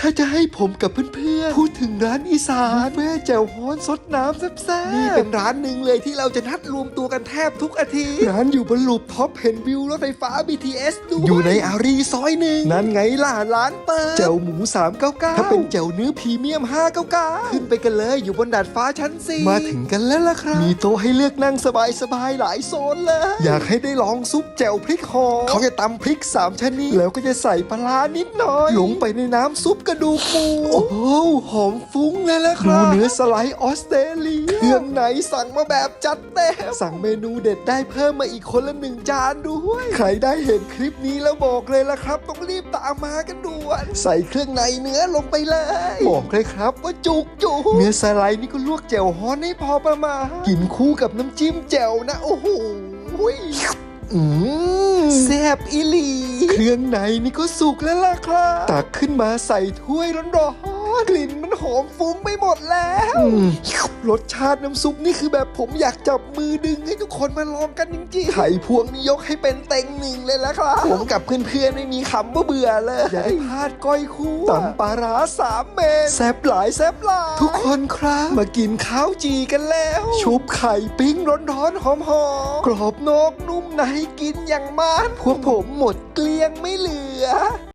ถ้าจะให้ผมกับเพื่อนๆ พูดถึงร้านอีสานแม่แจ่วฮ้อนสดน้ำแซ่บๆ นี่เป็นร้านหนึ่งเลยที่เราจะนัดรวมตัวกันแทบทุกอาทิตย์ ร้านอยู่บนลูปท็อปเห็นวิวรถไฟฟ้า BTS ด้วย อยู่ในอารีซอยหนึ่ง นั่นไงล่ะร้านเปิดแจ่วหมู 399 ถ้าเป็นแจ่วเนื้อพรีเมียม 599 ขึ้นไปกันเลยอยู่บนดาดฟ้าชั้นสี่มาถึงกันแล้วล่ะครับ มีโต๊ะให้เลือกนั่งสบายๆหลายโซนเลย อยากให้ได้ลองซุปแจ่วพริกหอมเขาจะตำพริก3ชนิดแล้วก็จะใส่ปลาร้านิดหน่อยลงไปในน้ำซุปกระดูกหมูโอ้โหหอมฟุ้งเลยละครับดูเนื้อสไลด์ออสเตรเลียเครื่องไหนสั่งมาแบบจัดเต็มสั่งเมนูเด็ดได้เพิ่มมาอีกคนละหนึ่งจานด้วยใครได้เห็นคลิปนี้แล้วบอกเลยละครับ ต้องรีบตามมากันด่วนใส่เครื่องในเนื้อลงไปเลยบอกเลยครับว่าจุกจุกเนื้อสไลด์นี่ก็ลวกแจ่วฮ้อนให้พอประมาณกินคู่กับน้ำจิ้มแจ่วนะ โอ้โหอืมแซ่ บอีหลี เครื่องในนี่ก็สุกแล้วล่ะครับ ตักขึ้นมาใส่ถ้วยร้อนๆ กลิ่นมันหอมฟุ้งไปหมดแล้ว รสชาติน้ำซุปนี่คือแบบผมอยากจับมือดึงให้ทุกคนมาลองกันจริงๆไข่พวงนี่ยกให้เป็นเต็งหนึ่งเลยละครับ ผมกับเพื่อนๆไม่มีคำว่าเบื่อเลย อย่าให้พลาดก้อยคู่ตำปลาร้าสามเมนแซบหลายแซบหลายทุกคนครับ มากินข้าวจีกันแล้ว ชุบไข่ปิ้งร้อนๆหอมๆกรอบนอกนุ่มในกินอย่างมันพวกผมหมดเกลี้ยงไม่เหลือ